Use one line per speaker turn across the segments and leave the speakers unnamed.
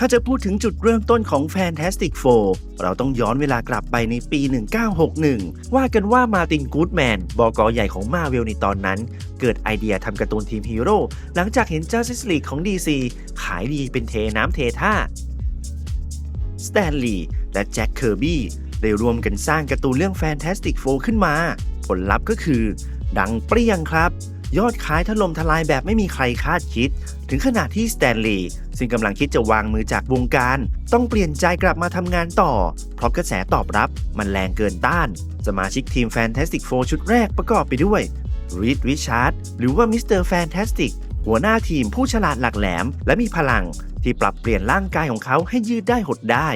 ถ้าจะพูดถึงจุดเริ่มต้นของ Fantastic Four เราต้องย้อนเวลากลับไปในปี 1961 ว่ากันว่ามาตินกูดแมนบอกใหญ่ของมาเวลในตอนนั้น เกิดไอเดียทำการ์ตูนทีมฮีโร่หลังจากเห็น Justice League ของ DC ขายดีเป็นเทน้ำเทท่าสแตนลีย์และแจ็คเคอร์บี้ได้รวมกันสร้างการ์ตูนเรื่อง Fantastic Four ขึ้นมา ผลลัพธ์ก็คือ ดังเปรี้ยงครับ ยอดขายถล่มทลายแบบไม่มีใครคาดคิด ถึงขนาดที่สแตนลีย์ซึ่งกำลังคิดจะวางมือจากวงการ ต้องเปลี่ยนใจกลับมาทำงานต่อ เพราะกระแสตอบรับมันแรงเกินต้าน สมาชิกทีม Fantastic Four ชุดแรกประกอบไปด้วยรีดริชาร์ดหรือว่ามิสเตอร์แฟนตาสติกหัวหน้าทีมผู้ฉลาดหลักแหลม และมีพลังที่ปรับเปลี่ยนร่างกายของเขาให้ยืดได้หดได้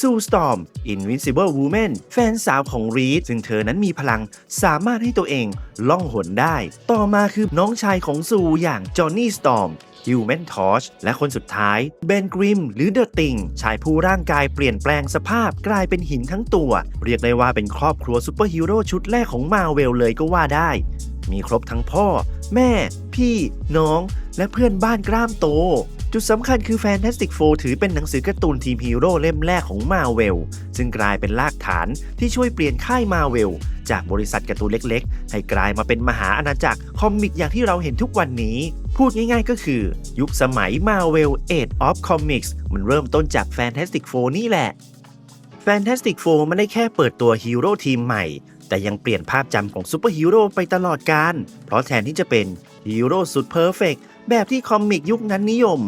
ซูสตอม Invincible Woman แฟนสาวของรีดซึ่งเธอนั้นมีพลังสามารถให้ตัวเองล่องหนได้ ต่อมาคือน้องชายของซูอย่างจอห์นนี่สตอม Human Torch และคนสุดท้ายเบนกริมหรือเดอะติงชายผู้ร่างกายเปลี่ยนแปลงสภาพกลายเป็นหินทั้งตัว เรียกได้ว่าเป็นครอบครัวซูเปอร์ฮีโร่ชุดแรกของมาเวลเลยก็ว่าได้ มีครบทั้งพ่อ แม่ พี่ น้อง และเพื่อนบ้านกล้ามโต จุดสำคัญคือ Fantastic Four ถือเป็นหนังสือการ์ตูนทีมฮีโร่เล่มแรกของมาเวลซึ่งกลายเป็นรากฐานที่ช่วยเปลี่ยนค่ายมาเวลจากบริษัทการ์ตูนเล็กๆ ให้กลายมาเป็นมหาอาณาจักรคอมิกอย่างที่เราเห็นทุกวันนี้ พูดง่ายๆก็คือ ยุคสมัย Marvel Age of Comics มันเริ่มต้นจาก Fantastic Four นี่แหละ Fantastic Four ไม่ได้แค่เปิดตัวฮีโร่ทีมใหม่ แต่ยังเปลี่ยนภาพจำของซูเปอร์ฮีโร่ไปตลอดกาลเพราะแทนที่จะเป็นฮีโร่สุดเพอร์เฟกแบบที่คอมิกยุคนั้นนิยม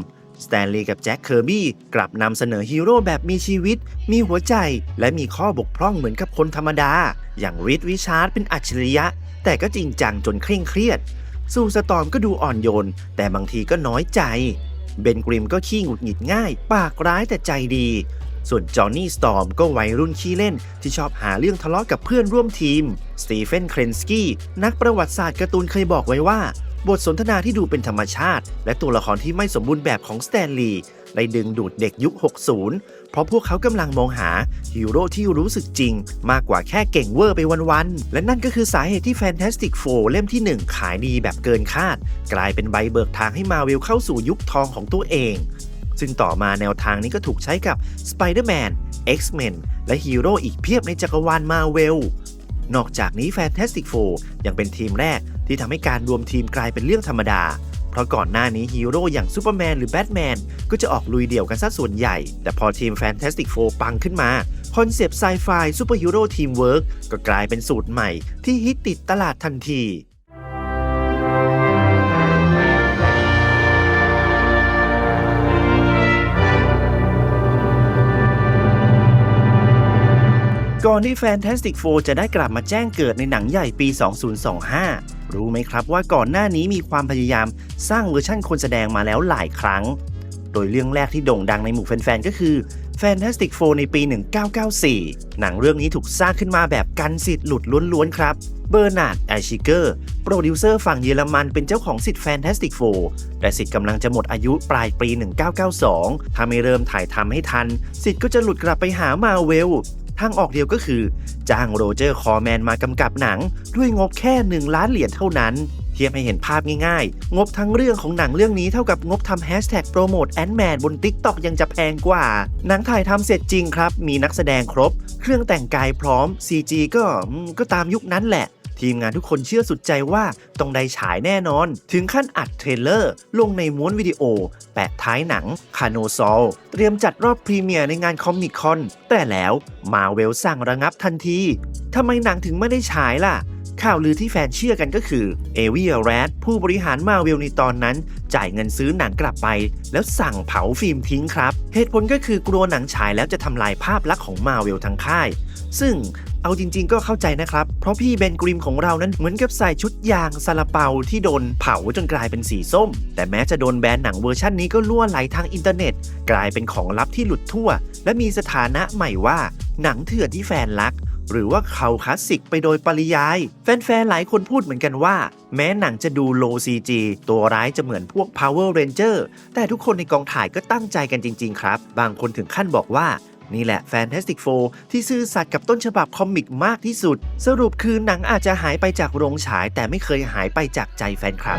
สแตนลีย์กับแจ็คเคอร์บี้กลับนำเสนอฮีโร่แบบมีชีวิต มีหัวใจ และมีข้อบกพร่องเหมือนกับคนธรรมดา อย่างริดวิชาร์ดเป็นอัจฉริยะ แต่ก็จริงจังจนเคร่งเครียดซูสตอมก็ดูอ่อนโยน แต่บางทีก็น้อยใจ เบนกริมก็ขี้หงุดหงิดง่าย ปากร้ายแต่ใจดี ส่วนจอห์นนี่สตอมก็วัยรุ่นขี้เล่น ที่ชอบหาเรื่องทะเลาะกับเพื่อนร่วมทีม สตีเฟนเครนสกี้นักประวัติศาสตร์การ์ตูนเคยบอกไว้ว่า บทสนทนาที่ดูเป็นธรรมชาติ และตัวละครที่ไม่สมบูรณ์แบบของสแตนลีย์ได้ดึงดูดเด็กยุค 60 เพราะพวกเขากำลังมองหาฮีโร่ที่รู้สึกจริง มากกว่าแค่เก่งเวอร์ไปวันๆ และนั่นก็คือสาเหตุที่ Fantastic Four เล่มที่ 1 ขายดีแบบเกินคาด กลายเป็นใบเบิกทางให้มาเวลเข้าสู่ยุคทองของตัวเอง ซึ่งต่อมาแนวทางนี้ก็ถูกใช้กับ Spider-Man X-Men และฮีโร่อีกเพียบในจักรวาลมาเวล นอกจากนี้ Fantastic Four ยังเป็นทีมแรกที่ทำให้การรวมทีมกลายเป็นเรื่องธรรมดา เพราะก่อนหน้านี้ฮีโร่อย่างซูเปอร์แมนหรือแบทแมนก็จะออกลุยเดี่ยวกันซะส่วนใหญ่ แต่พอทีม Fantastic Four ปังขึ้นมา คอนเซปต์ไซไฟซูเปอร์ฮีโร่ทีมเวิร์กก็กลายเป็นสูตรใหม่ที่ฮิตติดตลาดทันที ก่อนที่ Fantastic Four จะได้กลับมาแจ้งเกิดในหนังใหญ่ปี 2025 รู้ไหมครับว่าก่อนหน้านี้มีความพยายามสร้างเวอร์ชั่นคนแสดงมาแล้วหลายครั้ง โดยเรื่องแรกที่โด่งดังในหมู่แฟนๆ ก็คือ Fantastic Four ในปี 1994 หนังเรื่องนี้ถูกสร้างขึ้นมาแบบกันสิทธิ์หลุดล้วนๆ ครับ เบอร์นาร์ดแอชิเกอร์ โปรดิวเซอร์ฝั่งเยอรมันเป็นเจ้าของสิทธิ์ Fantastic Four แต่สิทธิ์กำลังจะหมดอายุปลายปี 1992 ถ้าไม่เริ่มถ่ายทำให้ทัน สิทธิ์ก็จะหลุดกลับไปหามาเวล ทางออกเดียวก็คือ จ้างโรเจอร์คอแมนมากำกับหนัง ด้วยงบแค่ 1 ล้านเหรียญเท่านั้น เทียบให้เห็นภาพง่ายๆ งบทั้งเรื่องของหนังเรื่องนี้เท่ากับงบทำแฮชแท็กโปรโมทแอนด์แมนบน t ิ k t o กยังจะแพงกว่า หนังถ่ายทำเสร็จจริงครับ มีนักแสดงครบ เครื่องแต่งกายพร้อม CG ก็ก็ตามยุคนั้นแหละ ทีมงานทุกคนเชื่อสุดใจว่าต้องได้ฉายแน่นอน ถึงขั้นอัดเทรลเลอร์ ลงในม้วนวิดีโอ แปะท้ายหนังคาโนซอลเตรียมจัดรอบพรีเมียร์ในงานคอมมิคคอนแต่แล้วมาเวลสั่งระงับทันทีทำไมหนังถึงไม่ได้ฉายล่ะข่าวลือที่แฟนเชื่อกันก็คือเอวิเอแรดผู้บริหารมาเวลในตอนนั้น จ่ายเงินซื้อหนังกลับไป แล้วสั่งเผาฟิล์มทิ้งครับ เหตุผลก็คือกลัวหนังฉายแล้วจะทำลายภาพลักษณ์ของมาเวลทั้งค่าย ซึ่ง เอาจริง ๆ ก็เข้าใจนะครับ เพราะพี่เบนกริมของเรานั้นเหมือนกับใส่ชุดยางซาลาเปาที่โดนเผาจนกลายเป็นสีส้ม แต่แม้จะโดนแบนหนังเวอร์ชันนี้ก็ล่วไหลทางอินเทอร์เน็ต กลายเป็นของลับที่หลุดทั่ว และมีสถานะใหม่ว่า หนังเถื่อนที่แฟนรักหรือว่าเขาคลาสสิกไปโดยปริยาย แฟนๆ หลายคนพูดเหมือนกันว่า แม้หนังจะดูโลซีจีตัวร้ายจะเหมือนพวก Power Ranger แต่ทุกคนในกองถ่ายก็ตั้งใจกันจริง ๆ ครับ บางคนถึงขั้นบอกว่า นี่แหละ Fantastic Four ที่ซื่อสัตย์กับต้นฉบับคอมิกมากที่สุด สรุปคือหนังอาจจะหายไปจากโรงฉาย แต่ไม่เคยหายไปจากใจแฟนคลับ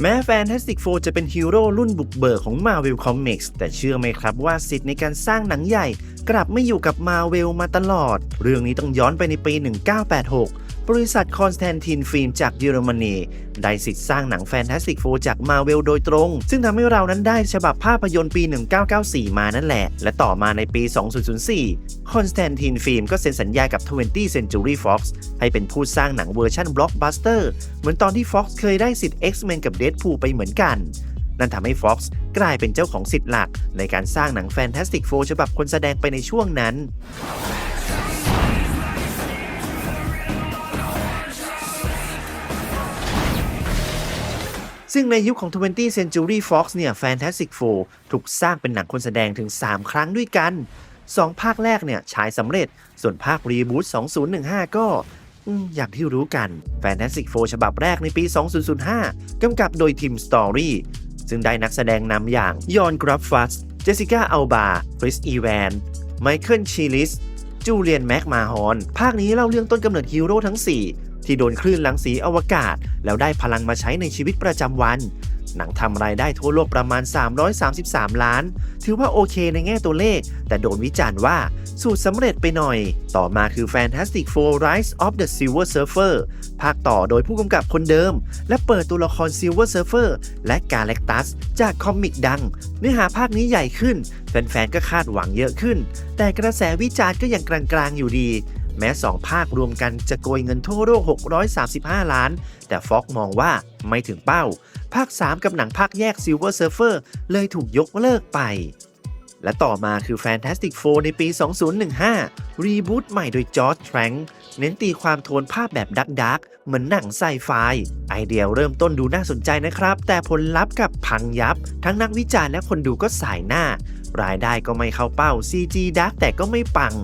แม้ Fantastic Four จะเป็นฮีโร่รุ่นบุกเบิกของ Marvel Comics แต่เชื่อไหมครับว่าสิทธิ์ในการสร้างหนังใหญ่ กลับไม่อยู่กับ Marvel มาตลอด เรื่องนี้ต้องย้อนไปในปี 1986 บริษัทคอนสแตนตินฟิล์มจากเยอรมนี ได้สิทธิ์สร้างหนัง Fantastic Four จาก Marvel โดยตรง ซึ่งทำให้เรานั้นได้ฉบับภาพยนตร์ปี 1994 มานั่นแหละ และต่อมาในปี 2004คอนสแตนตินฟิล์มก็เซ็นสัญญากับ 20 Century Fox ให้เป็นผู้สร้างหนังเวอร์ชันบล็อกบัสเตอร์เหมือนตอนที่ Fox เคยได้สิทธิ์ X-Men กับ Deadpool ไปเหมือนกันนั่นทำให้ Fox กลายเป็นเจ้าของสิทธิ์หลัก ในการสร้างหนัง Fantastic Four ฉบับคนแสดงไปในช่วงนั้น ซึ่งในยุคของ 20th Century Fox เนี่ย Fantastic Four ถูกสร้างเป็นหนังคนแสดงถึง 3 ครั้งด้วยกัน 2 ภาคแรกเนี่ยฉายสำเร็จ ส่วนภาครีบูต2015 ก็อย่างที่รู้กัน Fantastic Four ฉบับแรกในปี 2005 กำกับโดยทีม Story ซึ่งได้นักแสดงนำอย่างยอนกราฟฟัส เจสสิก้าอัลบา คริสอีแวน ไมเคิลชีลิส จูเลียนแม็กมาฮอน ภาคนี้เล่าเรื่องต้นกำเนิดฮีโร่ทั้ง 4 ที่โดนคลื่นรังสีอวกาศ แล้วได้พลังมาใช้ในชีวิตประจำวัน หนังทำรายได้ทั่วโลกประมาณ 333 ล้าน ถือว่าโอเคในแง่ตัวเลข แต่โดนวิจารณ์ว่าสูตรสำเร็จไปหน่อย ต่อมาคือ Fantastic Four Rise of the Silver Surfer ภาคต่อโดยผู้กำกับคนเดิม และเปิดตัวละคร Silver Surfer และ Galactus จากคอมิกดัง เนื้อหาภาคนี้ใหญ่ขึ้น แฟนๆ ก็คาดหวังเยอะขึ้น แต่กระแสวิจารณ์ก็ยังกลางๆ อยู่ดี แม้ 2 ภาครวมกันจะโกยเงินทั่วโลก 635 ล้าน แต่ฟ็อกมองว่าไม่ถึงเป้า ภาค 3 กับหนังภาคแยก Silver Surfer เลยถูกยกเลิกไป และต่อมาคือ Fantastic Four ในปี 2015 รีบูตใหม่โดยจอร์จแทรงเน้นตีความโทนภาพแบบดักดักๆเหมือนหนังไซไฟ ไอเดียเริ่มต้นดูน่าสนใจนะครับ แต่ผลลัพธ์กับพังยับ ทั้งนักวิจารณ์และคนดูก็สายหน้า รายได้ก็ไม่เข้าเป้า CG ดักแต่ก็ไม่ปัง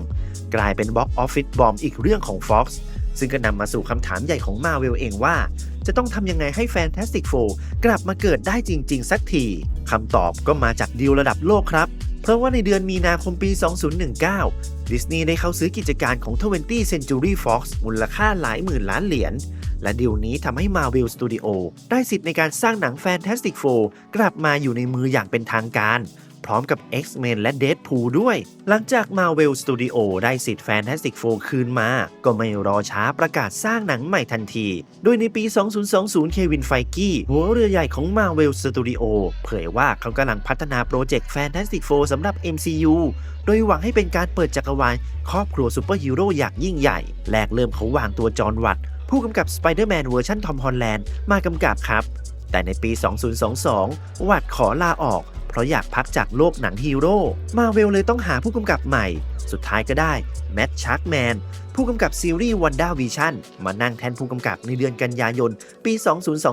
กลายเป็นบ็อกออฟฟิศบอมอีกเรื่องของ Fox ซึ่งก็นำมาสู่คำถามใหญ่ของ Marvel เองว่า จะต้องทำยังไงให้ Fantastic Four กลับมาเกิดได้จริง ๆ สักทีคำตอบก็มาจากดีลระดับโลกครับ เพราะว่าในเดือนมีนาคมปี 2019 ดิสนีย์ได้เข้าซื้อกิจการของ 20 Century Fox มูลค่าหลายหมื่นล้านเหรียญและดีลนี้ทำให้ Marvel Studio ได้สิทธิ์ในการสร้างหนัง Fantastic Four กลับมาอยู่ในมืออย่างเป็นทางการ พร้อมกับ X-Men และ Deadpool ด้วย หลังจาก Marvel Studio ได้สิทธิ์ Fantastic Four คืนมา ก็ไม่รอช้าประกาศสร้างหนังใหม่ทันที โดยในปี 2020 เควินไฟกี้หัวเรือใหญ่ของ Marvel Studio เผยว่าเขากำลังพัฒนาโปรเจกต์ Fantastic Four สำหรับ MCU โดยหวังให้เป็นการเปิดจักรวาลครอบครัวซูเปอร์ฮีโร่อย่างยิ่งใหญ่ แรกเริ่มเขาวางตัวจอห์นวัตผู้กำกับ Spider-Man เวอร์ชันทอมฮอลแลนด์มากำกับครับ แต่ในปี 2022 วัตขอลาออก ราะอยากพักจากโลกหนังฮีโร่มาเวลเลยต้องหาผู้กำกับใหม่ สุดท้ายก็ได้แมทชาร์กแมน ผู้กำกับซีรีส์วันด้าวิชั่นมานั่งแทนผู้กำกับในเดือนกันยายน ปี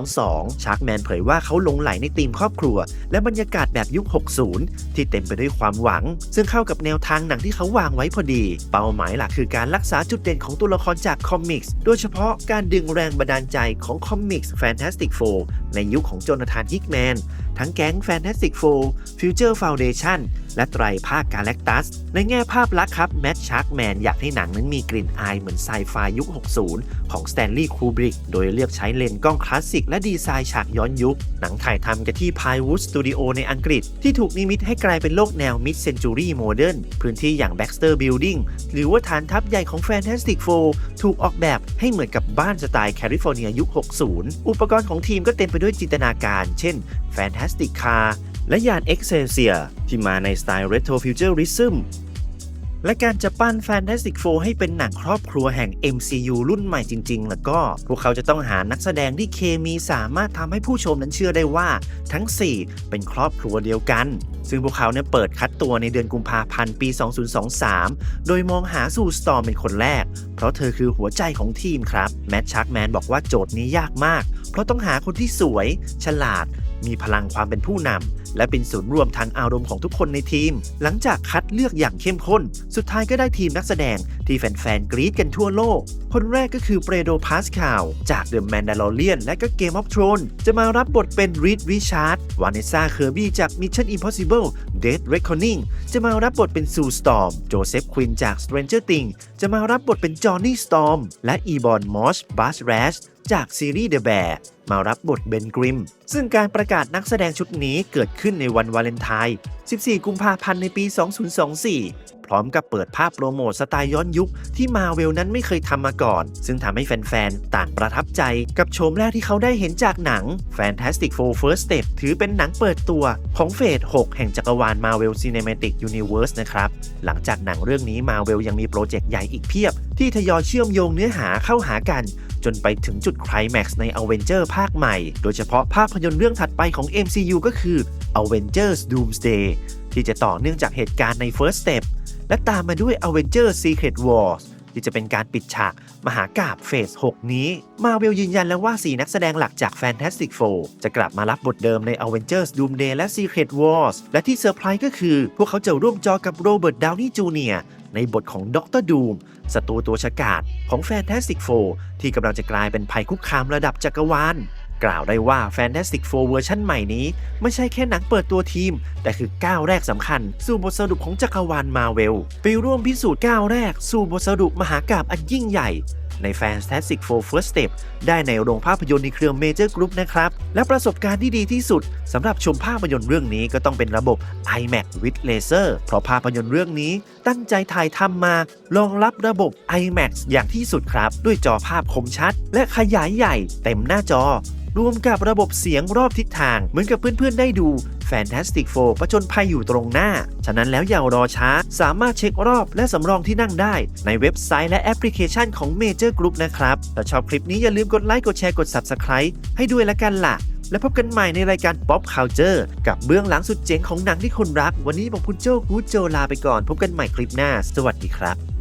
2022ชักแมนเผยว่าเขาหลงไหลในธีมครอบครัว และบรรยากาศแบบยุค 60 ที่เต็มไปด้วยความหวัง ซึ่งเข้ากับแนวทางหนังที่เขาวางไว้พอดี เป้าหมายหลักคือการรักษาจุดเด่นของตัวละครจากคอมิกส์ โดยเฉพาะการดึงแรงบันดาลใจของคอมิกส์ Fantastic Four ในยุคของโจนาธานฮิกแมนทั้งแก๊ง Fantastic Four Future Foundation และไตรภาคกาแล็กตัส ในแง่ภาพลักษณ์ครับแมทชาร์กแมนอยากให้หนังนั้นมีกลิ่นอายเหมือนไซไฟยุค 60 ของสแตนลีย์คูบริกโดยเลือกใช้เลนส์กล้องคลาสสิกและดีไซน์ฉากย้อนยุค หนังถ่ายทำกันที่ Pinewood Studio ในอังกฤษ ที่ถูกนิมิตให้กลายเป็นโลกแนว Mid Century Modern พื้นที่อย่าง Baxter Building หรือว่าฐานทัพใหญ่ของ Fantastic Four ถูกออกแบบให้เหมือนกับบ้านสไตล์แคลิฟอร์เนียยุค 60 อุปกรณ์ของทีมก็เต็มไปด้วยจินตนาการ เช่น Fantastic Car และยาน Excelsior ที่มาในสไตล์ Retro Futurism และการจะปั้น Fantastic Four ให้เป็นหนังครอบครัวแห่ง MCU รุ่นใหม่จริงๆ แล้วก็ พวกเขาจะต้องหานักแสดงที่เคมีสามารถทำให้ผู้ชมนั้นเชื่อได้ว่าทั้ง 4 เป็นครอบครัวเดียวกัน ซึ่งพวกเขาเนี่ยเปิดคัดตัวในเดือนกุมภาพันธ์ปี 2023 โดยมองหาซูสตอร์เป็นคนแรก เพราะเธอคือหัวใจของทีมครับ แมทชักแมนบอกว่าโจทย์นี้ยากมาก เพราะต้องหาคนที่สวย ฉลาด มีพลังความเป็นผู้นำและเป็นศูนย์รวมทางอารมณ์ของทุกคนในทีม หลังจากคัดเลือกอย่างเข้มข้น สุดท้ายก็ได้ทีมนักแสดงที่แฟนๆ กรี๊ดกันทั่วโลก คนแรกก็คือเปโดพาสคาลจาก The Mandalorian และก็ Game of Thrones จะมารับบทเป็นรีดริชาร์ดวานิซาเคอร์บี้จาก Mission Impossible Dead Reckoning จะมารับบทเป็นซูสตอมโจเซฟควินจาก Stranger Things จะมารับบทเป็นจอห์นนี่สตอมและอีบอนมอสบัสแรช จากซีรีส์ The Bear มารับบทเบนกริม ซึ่งการประกาศนักแสดงชุดนี้เกิดขึ้นในวันวาเลนไทน์ 14 กุมภาพันธ์ในปี 2024 พร้อมกับเปิดภาพโปรโมทสไตล์ย้อนยุคที่มาเวลนั้นไม่เคยทำมาก่อน ซึ่งทำให้แฟนๆ ต่างประทับใจกับโฉมแรกที่เขาได้เห็นจากหนัง Fantastic Four First Step ถือเป็นหนังเปิดตัวของเฟส 6 แห่งจักรวาล Marvel Cinematic Universe นะครับ หลังจากหนังเรื่องนี้มาเวลยังมีโปรเจกต์ใหญ่อีกเพียบ ที่ทยอยเชื่อมโยงเนื้อหาเข้าหากัน จนไปถึงจุดไคลแม็กซ์ใน Avenger ภาคใหม่ โดยเฉพาะภาพยนตร์เรื่องถัดไปของ MCU ก็คือ Avengers Doomsday ที่จะต่อเนื่องจากเหตุการณ์ใน First Step และตามมาด้วย Avengers Secret Wars ที่จะเป็นการปิดฉากมหากาบเฟส 6 นี้ มาเวลยืนยันแล้วว่า 4 นักแสดงหลักจาก Fantastic Four จะกลับมารับบทเดิมใน Avengers Doomsday และ Secret Wars และที่เซอร์ไพรส์ก็คือ พวกเขาจะร่วมจอกับโรเบิร์ตดาวนี่จูเนียในบทของด็อกเตอร์ดูมศัตรูตัวฉกาจของ Fantastic Four ที่กำลังจะกลายเป็นภัยคุกคามระดับจักรวาล กล่าวได้ว่า Fantastic Four เวอร์ชันใหม่นี้ ไม่ใช่แค่หนังเปิดตัวทีม แต่คือก้าวแรกสำคัญ สู่บทสรุปของจักรวาลมาเวลไปร่วมพิสูจน์ก้าวแรก สู่บทสรุปมหากาบอันยิ่งใหญ่ใน Fantastic Four First Step ได้ในโรงภาพยนตร์ในเครือ Major Group นะครับ และประสบการณ์ที่ดีที่สุดสำหรับชมภาพยนตร์เรื่องนี้ก็ต้องเป็นระบบ IMAX with Laser เพราะภาพยนตร์เรื่องนี้ตั้งใจถ่ายทำมารองรับระบบ IMAX อย่างที่สุดครับ ด้วยจอภาพคมชัด และขยายใหญ่เต็มหน้าจอ รวมกับระบบเสียงรอบทิศทาง เหมือนกับเพื่อนๆได้ดู Fantastic Four ประจนภัยอยู่ตรงหน้า ฉะนั้นแล้วอย่ารอช้า สามารถเช็ครอบและสำรองที่นั่งได้ ในเว็บไซต์และแอปพลิเคชันของ Major Group นะครับถ้าชอบคลิปนี้อย่าลืมกดไลค์กดแชร์กด Subscribe ให้ด้วยละกันล่ะ และพบกันใหม่ในรายการ Pop Culture กับเบื้องหลังสุดเจ๋งของหนังที่คนรัก วันนี้ผมคุณโจ้กูโจลาไปก่อน พบกันใหม่คลิปหน้า สวัสดีครับ